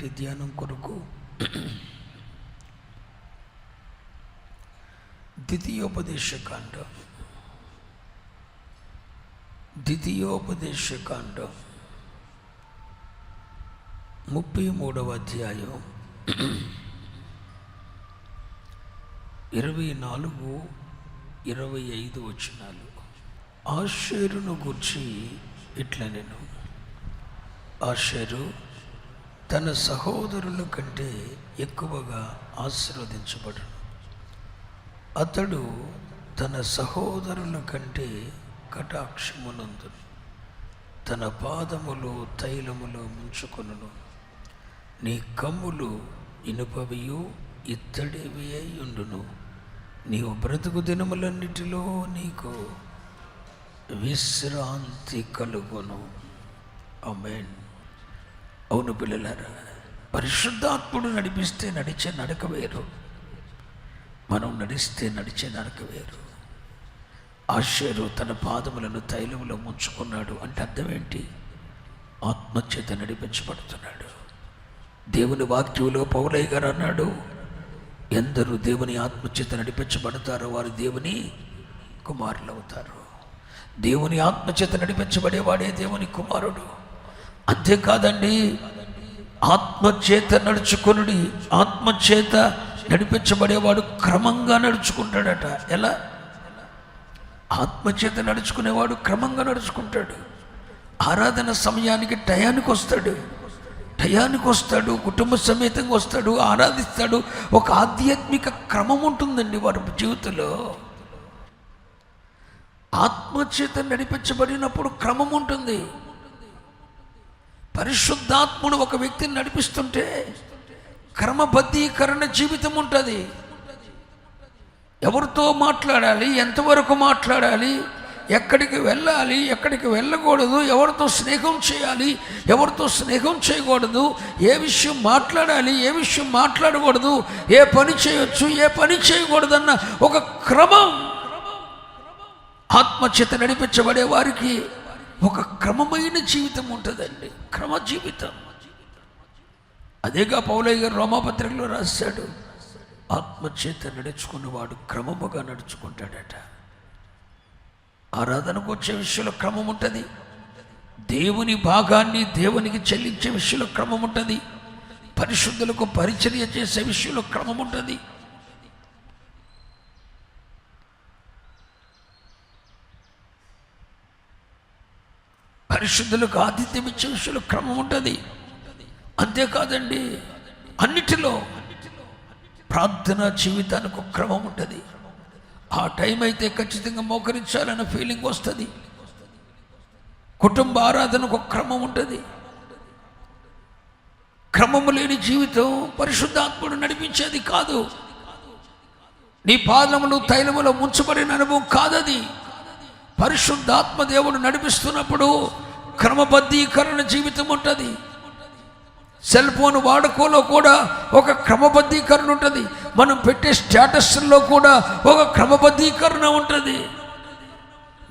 ధ్యానం కొరకు ద్వితీయోపదేశకాండ. ద్వితీయోపదేశకాండ. ముప్పై మూడవ అధ్యాయం. ఇరవై నాలుగు ఇరవై ఐదు వచనాలు. ఆషేరును గుర్చి ఇట్లా నేను ఆషేరు తన సహోదరుల కంటే ఎక్కువగా ఆశీర్వదించబడను అతడు తన సహోదరుల కంటే కటాక్షమునందు తన పాదములు తైలములు ముంచుకొనును. నీ కమ్ములు ఇనుపవియు ఇత్తడివి అయ్యుండును నీవు బ్రతుకు దినములన్నిటిలో నీకు విశ్రాంతి కలుగును. అమేన్ అవును పిల్లలారా పరిశుద్ధాత్ముడు నడిపిస్తే నడిచే నడక వేరు. మనం నడిస్తే నడిచే నడక వేరు. ఆశ్చర్యం తన పాదములను తైలములో ముంచుకున్నాడు అంటే అర్థం ఏంటి? ఆత్మచేత నడిపించబడుతున్నాడు. దేవుని వాక్యంలో పౌలయ్య గారు అన్నాడు ఎందరూ దేవుని ఆత్మచేత నడిపించబడతారో వారు దేవుని కుమారులు అవుతారు దేవుని ఆత్మచేత నడిపించబడేవాడే దేవుని కుమారుడు. అంతేకాదండి ఆత్మచేత నడుచుకునుడి ఆత్మచేత నడిపించబడేవాడు క్రమంగా నడుచుకుంటాడట. ఎలా? ఆత్మచేత నడుచుకునేవాడు క్రమంగా నడుచుకుంటాడు. ఆరాధన సమయానికి టయానికి వస్తాడు టయానికి వస్తాడు కుటుంబ సమేతంగా వస్తాడు ఆరాధిస్తాడు. ఒక ఆధ్యాత్మిక క్రమం ఉంటుందండి వారి జీవితంలో. ఆత్మచేత నడిపించబడినప్పుడు క్రమం ఉంటుంది పరిశుద్ధాత్ముడు ఒక వ్యక్తిని నడిపిస్తుంటే క్రమబద్ధీకరణ జీవితం ఉంటుంది. ఎవరితో మాట్లాడాలి? ఎంతవరకు మాట్లాడాలి? ఎక్కడికి వెళ్ళాలి? ఎక్కడికి వెళ్ళకూడదు? ఎవరితో స్నేహం చేయాలి? ఎవరితో స్నేహం చేయకూడదు? ఏ విషయం మాట్లాడాలి? ఏ విషయం మాట్లాడకూడదు? ఏ పని చేయొచ్చు? ఏ పని చేయకూడదన్న ఒక క్రమం ఆత్మచేత నడిపించబడే వారికి ఒక క్రమమైన జీవితం ఉంటుందండి. క్రమ జీవితం. అదేగా పౌలయ్య గారు రోమాపత్రికలో రాశాడు. ఆత్మచేత నడుచుకున్నవాడు క్రమముగా నడుచుకుంటాడట. ఆరాధనకు వచ్చే విషయంలో క్రమం ఉంటుంది. దేవుని భాగాన్ని దేవునికి చెల్లించే విషయంలో క్రమం ఉంటుంది. పరిశుద్ధులకు పరిచర్య చేసే విషయంలో క్రమం ఉంటుంది. పరిశుద్ధులకు ఆతిథ్యం ఇచ్చే విషయంలో క్రమం ఉంటుంది. అంతేకాదండి అన్నిటిలో ప్రార్థన జీవితానికి ఒక క్రమం ఉంటుంది. ఆ టైం అయితే ఖచ్చితంగా మోకరించాలన్న ఫీలింగ్ వస్తుంది. కుటుంబ ఆరాధనకు ఒక క్రమం ఉంటుంది. క్రమము లేని జీవితం పరిశుద్ధాత్ముడు నడిపించేది కాదు. నీ పాదములు తైలములో ముంచబడిన అనుభవం కాదది. పరిశుద్ధాత్మ దేవుడు నడిపిస్తున్నప్పుడు క్రమబద్ధీకరణ జీవితం ఉంటుంది. సెల్ ఫోన్ వాడుకోలో కూడా ఒక క్రమబద్ధీకరణ ఉంటుంది. మనం పెట్టే స్టేటస్లో కూడా ఒక క్రమబద్ధీకరణ ఉంటుంది.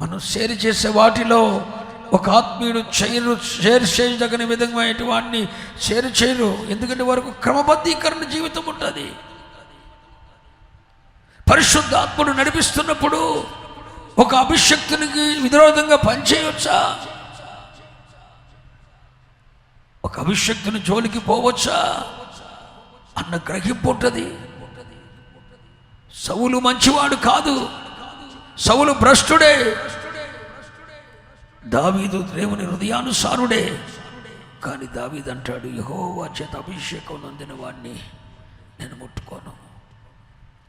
మనం షేర్ చేసే వాటిలో ఒక ఆత్మీయుడు చేయరు షేర్ చేయదగిన విధంగా వాడిని షేర్ చేయరు. ఎందుకంటే వరకు క్రమబద్ధీకరణ జీవితం ఉంటుంది. పరిశుద్ధ ఆత్మను నడిపిస్తున్నప్పుడు ఒక అభిషక్తునికి విరోధంగా పనిచేయవచ్చా ఒక అభిషక్తుని జోలికి పోవచ్చా? అన్న గ్రహింపు ఉంటుంది సవులు మంచివాడు కాదు. సవులు భ్రష్టుడే. దావీదు దేవుని హృదయానుసారుడే. కానీ దావీదు అంటాడు యహోవా చేత అభిషేకం నొందిన వాడిని నేను ముట్టుకోను.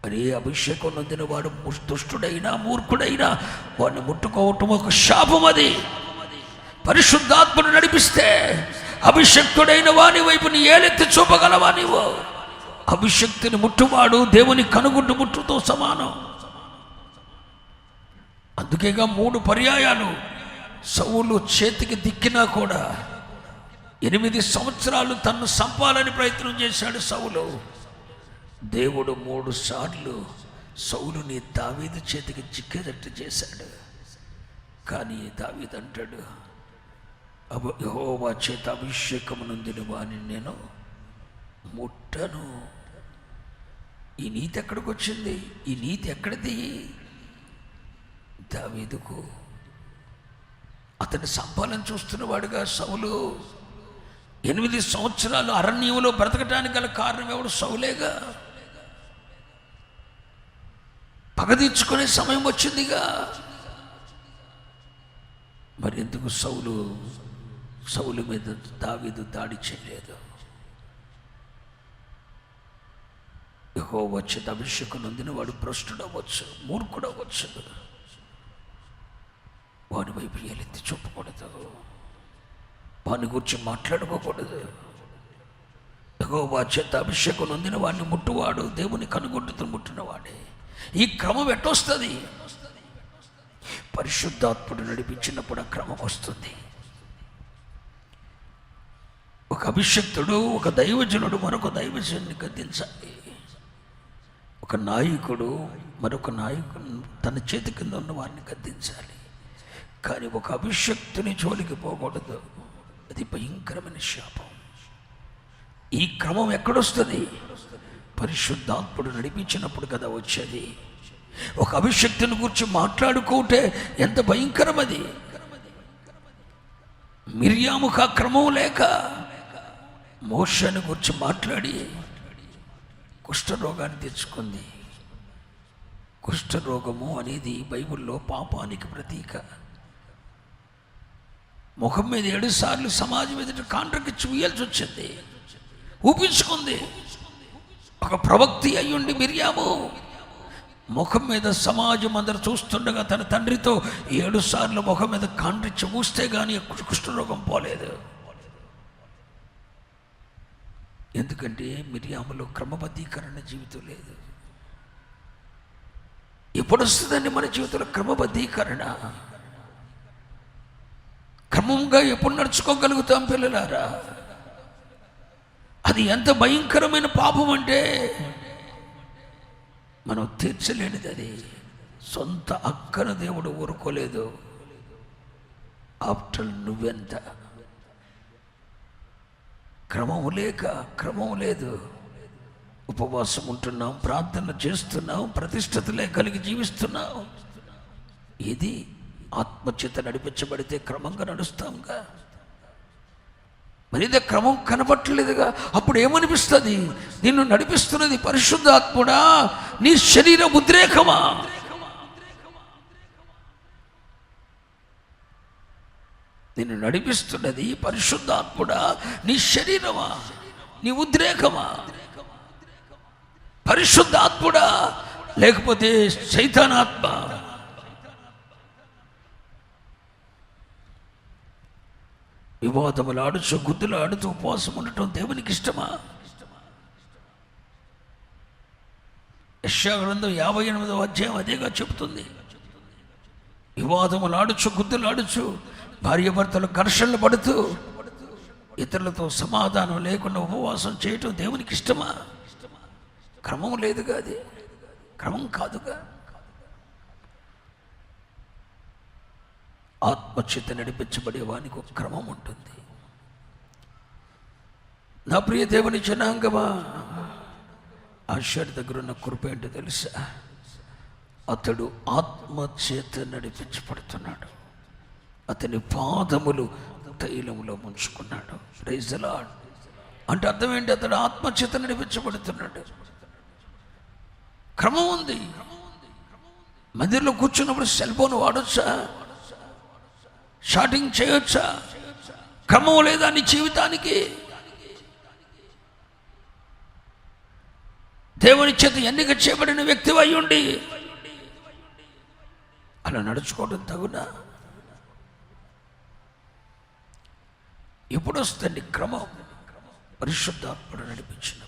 అరే అభిషేకం నొందిన వాడు ము- దుష్టుడైనా మూర్ఖుడైనా వాడిని ముట్టుకోవటం ఒక శాపం అది పరిశుద్ధాత్మను నడిపిస్తే అభిషక్తుడైన వాని వైపు నీ ఏలెత్తి చూపగలవా నీవు? అభిషక్తిని ముట్టువాడు దేవుని కనుగుడ్డు ముట్టుతో సమానం. అందుకేగా మూడు పర్యాయాలు సౌలు చేతికి దిక్కినా కూడా ఎనిమిది సంవత్సరాలు తన్ను సంపాలని ప్రయత్నం చేశాడు సౌలు. దేవుడు మూడు సార్లు సౌలుని దావీదు చేతికి చిక్కేటట్టు చేశాడు. కానీ దావీదు అంటాడు యహోవా చేత అభిషేకమునందిన వాని నేను ముట్టను. ఈ నీతి ఎక్కడికి వచ్చింది? ఈ నీతి ఎక్కడిది? దావీదుకు అతని సంపాదన చూస్తున్నవాడుగా సౌలు ఎనిమిది సంవత్సరాలు అరణ్యంలో బ్రతకటానికి గల కారణం ఎవడు? సౌలేగా. పగదీర్చుకునే సమయం వచ్చిందిగా. మరి ఎందుకు సౌలు సౌలు మీద దావీదు దాడి చేయలేదు. ఎహో వచ్చి అభిషేకం వాడు భ్రష్టుడవచ్చు మూర్ఖుడవచ్చు వాడి వైపు ఎలెత్తి చూపకూడదు. వాని గురించి మాట్లాడుకోకూడదు. ఎగోవా చేత అభిషేకం నొందిన వాడిని ముట్టువాడు దేవుని కనుగొట్టుతూ ముట్టినవాడే. ఈ క్రమం ఎట్టొస్తుంది పరిశుద్ధాత్ముడు నడిపించినప్పుడు ఆ క్రమం వస్తుంది. ఒక అభిషక్తుడు ఒక దైవజనుడు మరొక దైవజనుని గద్దించాలి. ఒక నాయకుడు మరొక నాయకుడు తన చేతి కింద ఉన్న వారిని గద్దించాలి. కానీ ఒక అభిషక్తుని జోలికి పోకూడదు. అది భయంకరమైన శాపం. ఈ క్రమం ఎక్కడొస్తుంది? పరిశుద్ధాత్ముడు నడిపించినప్పుడు కదా వచ్చేది. ఒక అభిషక్తిని గురించి మాట్లాడుకుంటే ఎంత భయంకరమది. మిర్యాముఖ క్రమం లేక మోషని గురించి మాట్లాడి కుష్ఠరోగాన్ని తెచ్చుకుంది. కుష్ఠరోగము అనేది బైబిల్లో పాపానికి ప్రతీక. ముఖం మీద ఏడు సార్లు సమాజం ఎదుట కాంట్రకి చూయాల్సి వచ్చింది. ఊపించుకుంది. ఒక ప్రవక్తి అయ్యుండి మిర్యాము ముఖం మీద సమాజం అందరు చూస్తుండగా తన తండ్రితో ఏడు సార్లు ముఖం మీద కాండ్రించి ఊస్తే కానీ కుష్ఠరోగం పోలేదు. ఎందుకంటే మిరియాములో క్రమబద్ధీకరణ జీవితం లేదు. ఎప్పుడు వస్తుందండి మన జీవితంలో క్రమబద్ధీకరణ? క్రమంగా ఎప్పుడు నడుచుకోగలుగుతాం పిల్లలారా? అది ఎంత భయంకరమైన పాపం అంటే మనం తీర్చలేనిది అది. సొంత అక్కన దేవుడు ఊరుకోలేదు. ఆఫ్టర్ నువ్వెంత క్రమం లేక క్రమం లేదు. ఉపవాసం ఉంటున్నాం ప్రార్థన చేస్తున్నాం ప్రతిష్టతలే కలిగి జీవిస్తున్నాం. ఇది ఆత్మచేత నడిపించబడితే క్రమంగా నడుస్తాంగా మరి ఇదే క్రమం కనపట్టలేదుగా అప్పుడు ఏమనిపిస్తుంది? నిన్ను నడిపిస్తున్నది పరిశుద్ధాత్ముడా? నీ శరీర ఉద్రేకమా? నిన్ను నడిపిస్తున్నది పరిశుద్ధాత్ముడా. నీ శరీరమా? నీ ఉద్రేకమా? పరిశుద్ధాత్ముడా. లేకపోతే చైతనాత్మ వివాదములు ఆడుచు గుద్దులు ఆడుతూ ఉపవాసం ఉండటం దేవునికి ఇష్టమా? యశాగ్రంథం యాభై ఎనిమిదవ అధ్యాయం అదేగా చెబుతుంది. వివాదములు ఆడుచు గుద్దులు ఆడుచు భార్యాభర్తలు ఘర్షణలు పడుతూ ఇతరులతో సమాధానం లేకుండా ఉపవాసం చేయటం దేవునికి ఇష్టమా? క్రమం లేదుగా అది. క్రమం కాదుగా. ఆత్మచిత నడిపించబడే వానికి ఒక క్రమం ఉంటుంది. నా ప్రియ దేవుని జనాంగమా ఆశ్చర్య దగ్గర ఉన్న కృప ఏంటో తెలుసా? అతడు ఆత్మచేత నడిపించబడుతున్నాడు. అతని పాదములు తైలములో ముంచుకున్నాడు. రైజలాడ్ అంటే అర్థం ఏంటి? అతడు ఆత్మచేత నడిపించబడుతున్నాడు. క్రమం ఉంది. మందిరంలో కూర్చున్నప్పుడు సెల్ ఫోన్ వాడొచ్చా? షాటింగ్ చేయొచ్చా? క్రమం లేదా నీ జీవితానికి? దేవుని చేత ఎన్నిక చేయబడిన వ్యక్తి అయ్యుండి అలా నడుచుకోవడం తగునా? ఎప్పుడు వస్తుంది క్రమం? పరిశుద్ధాత్ముడు నడిపించిన